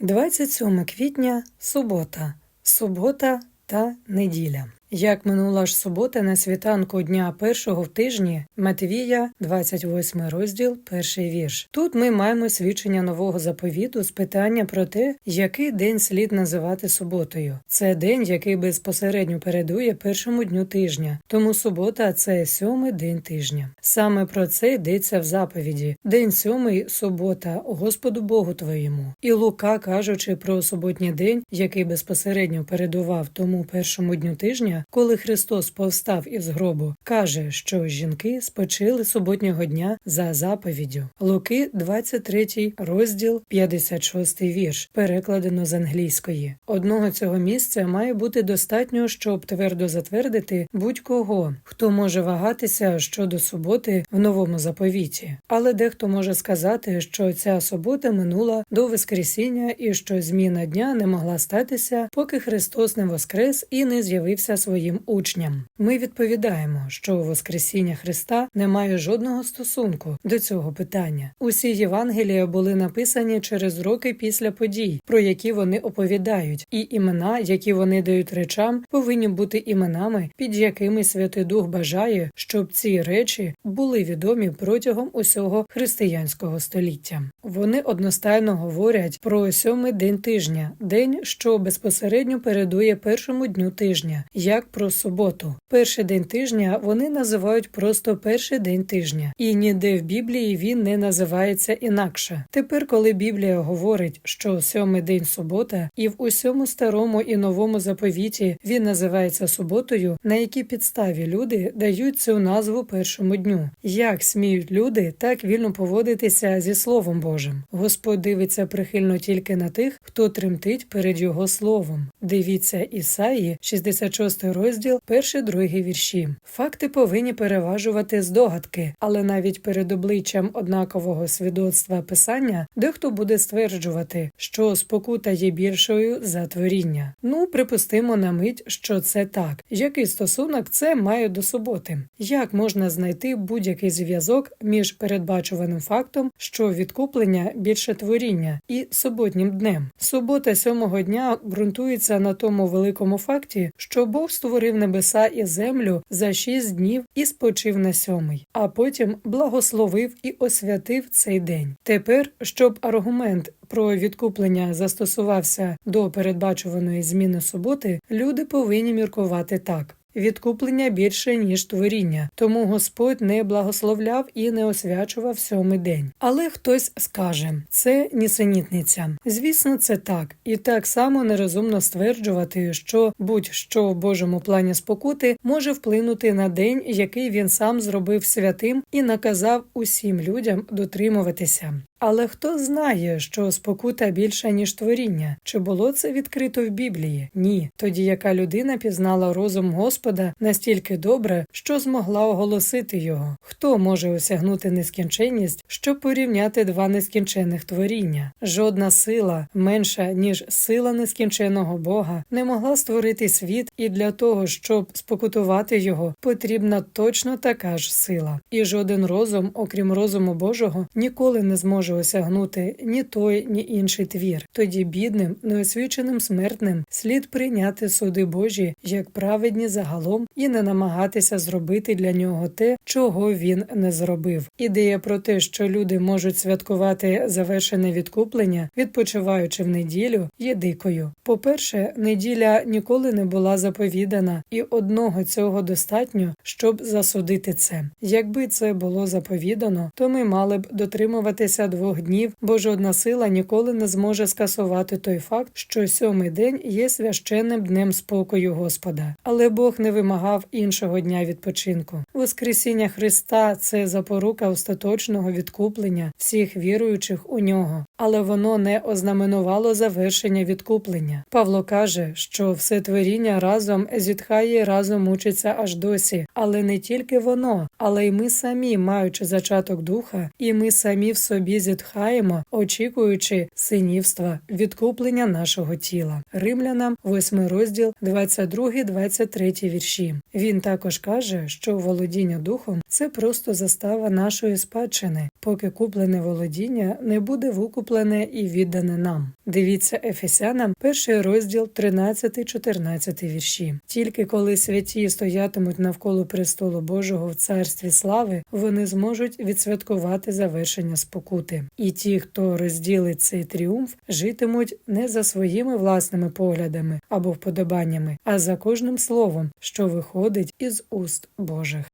27 квітня субота, субота та неділя. Як минула ж субота на світанку дня першого в тижні Матвія, 28 розділ, перший вірш. Тут ми маємо свідчення нового заповіту з питання про те, який день слід називати суботою. Це день, який безпосередньо передує першому дню тижня, тому субота це сьомий день тижня. Саме про це йдеться в заповіді: день сьомий субота, Господу Богу твоєму. І Лука, кажучи про суботній день, який безпосередньо передував тому першому дню тижня коли Христос повстав із гробу, каже, що жінки спочили суботнього дня за заповіддю. Луки, 23 розділ, 56 вірш, перекладено з англійської. Одного цього місця має бути достатньо, щоб твердо затвердити будь-кого, хто може вагатися щодо суботи в новому заповіті. Але дехто може сказати, що ця субота минула до Воскресіння і що зміна дня не могла статися, поки Христос не воскрес і не з'явився своїм учням. Ми відповідаємо, що Воскресіння Христа не має жодного стосунку до цього питання. Усі Євангелія були написані через роки після подій, про які вони оповідають, і імена, які вони дають речам, повинні бути іменами, під якими Святий Дух бажає, щоб ці речі були відомі протягом усього християнського століття. Вони одностайно говорять про сьомий день тижня, день, що безпосередньо передує першому дню тижня як про суботу. Перший день тижня вони називають просто перший день тижня, і ніде в Біблії він не називається інакше. Тепер, коли Біблія говорить, що сьомий день субота, і в усьому старому і новому заповіті він називається суботою, на якій підставі люди дають цю назву першому дню. Як сміють люди так вільно поводитися зі Словом Божим? Господь дивиться прихильно тільки на тих, хто тремтить перед його словом. Дивіться Ісаї, 66 розділ, перший другий вірші. Факти повинні переважувати здогадки, але навіть перед обличчям однакового свідоцтва писання дехто буде стверджувати, що спокута є більшою за творіння. Ну, припустимо на мить, що це так. Який стосунок це має до суботи? Як можна знайти будь-який зв'язок між передбачуваним фактом, що відкуплення більше творіння, і суботнім днем? Субота сьомого дня ґрунтується на тому великому факті, що Бог створив небеса і землю за шість днів і спочив на сьомий, а потім благословив і освятив цей день. Тепер, щоб аргумент про відкуплення застосувався до передбачуваної зміни суботи, люди повинні міркувати так. Відкуплення більше ніж творіння, тому Господь не благословляв і не освячував сьомий день. Але хтось скаже, це нісенітниця. Звісно, це так, і так само нерозумно стверджувати, що будь-що в Божому плані спокути може вплинути на день, який він сам зробив святим і наказав усім людям дотримуватися. Але хто знає, що спокута більша, ніж творіння? Чи було це відкрито в Біблії? Ні. Тоді яка людина пізнала розум Господа настільки добре, що змогла оголосити його? Хто може осягнути нескінченність, щоб порівняти два нескінчених творіння? Жодна сила, менша ніж сила нескінченого Бога, не могла створити світ, і для того, щоб спокутувати його, потрібна точно така ж сила. І жоден розум, окрім розуму Божого, ніколи не зможе може осягнути ні той, ні інший твір. Тоді бідним, неосвіченим смертним слід прийняти суди Божі як праведні загалом і не намагатися зробити для нього те, чого він не зробив. Ідея про те, що люди можуть святкувати завершене відкуплення, відпочиваючи в неділю, є дикою. По-перше, неділя ніколи не була заповідана, і одного цього достатньо, щоб засудити це. Якби це було заповідано, то ми мали б дотримуватися двох днів, бо жодна сила ніколи не зможе скасувати той факт, що сьомий день є священним днем спокою Господа. Але Бог не вимагав іншого дня відпочинку. Воскресіння Христа це запорука остаточного відкуплення всіх віруючих у нього, але воно не ознаменувало завершення відкуплення. Павло каже, що все творіння разом зітхає, разом мучиться аж досі, але не тільки воно, але й ми самі, маючи зачаток духа, і ми самі в собі зітхаємо, очікуючи синівства, відкуплення нашого тіла. Римлянам 8 розділ 22-23 вірші. Він також каже, що володіння духом це просто застава нашої спадщини, поки куплене володіння не буде викуплене і віддане нам. Дивіться Ефесянам, перший розділ 13-14 вірші. Тільки коли святі стоятимуть навколо престолу Божого в царстві слави, вони зможуть відсвяткувати завершення спокути. І ті, хто розділить цей тріумф, житимуть не за своїми власними поглядами або вподобаннями, а за кожним словом, що виходить із уст Божих.